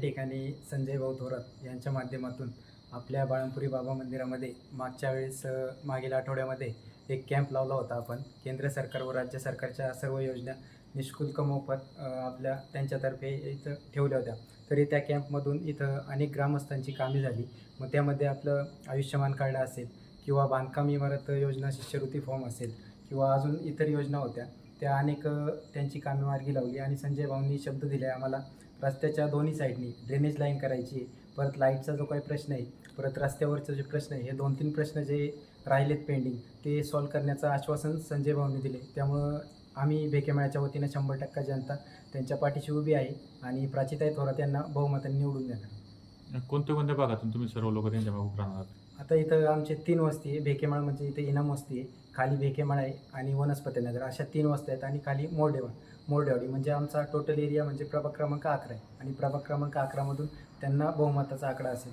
ठिकाणी संजय भाऊ थोरात यांच्या माध्यमातून आपल्या बाळमपुरी बाबा मंदिरामध्ये मागच्या वेळेस मागील आठवड्यामध्ये एक कॅम्प लावला होता आपण. केंद्र सरकार व राज्य सरकारच्या सर्व योजना निशुल्क मोफत आपल्या त्यांच्यातर्फे इथं ठेवल्या होत्या. तरी त्या कॅम्पमधून इथं अनेक ग्रामस्थांची कामे झाली. मग त्यामध्ये आपलं आयुष्यमान कार्ड असेल किंवा बांधकाम इमारत योजना शिष्यवृत्ती फॉर्म असेल किंवा अजून इतर योजना होत्या. त्या अनेक त्यांची कामे मार्गी लावली आणि संजय भाऊंनी शब्द दिले आम्हाला. रस्त्याच्या दोन्ही साईडनी ड्रेनेज लाईन करायची परत लाईटचा जो काही प्रश्न आहे परत रस्त्यावरचे जे प्रश्न आहे हे दोन तीन प्रश्न जे राहिलेत पेंडिंग ते सॉल्व करण्याचं आश्वासन संजय भाऊंनी दिले. त्यामुळं आम्ही भेकेमेळ्याच्या वतीनं शंभर टक्का जनता त्यांच्या पाठीशी उभी आहे आणि प्राचिताई थोरात यांना बहुमताने निवडून देणार. कोणत्या कोणत्या भागातून तुम्ही सर्व लोक त्यांच्या भागात राहणार? आता इथं आमचे तीन वस्ती आहे. भेकेमाळ म्हणजे इथे इनाम वस्ती आहे. खाली भेकेमाळ आहे आणि वनस्पती नगर. अशा तीन वस्त्या आहेत आणि खाली मोरडेवा मोरडेवाडी म्हणजे आमचा टोटल एरिया म्हणजे प्रभाग क्रमांक अकरा आहे. आणि प्रभाग क्रमांक अकरामधून त्यांना बहुमताचा आकडा असेल.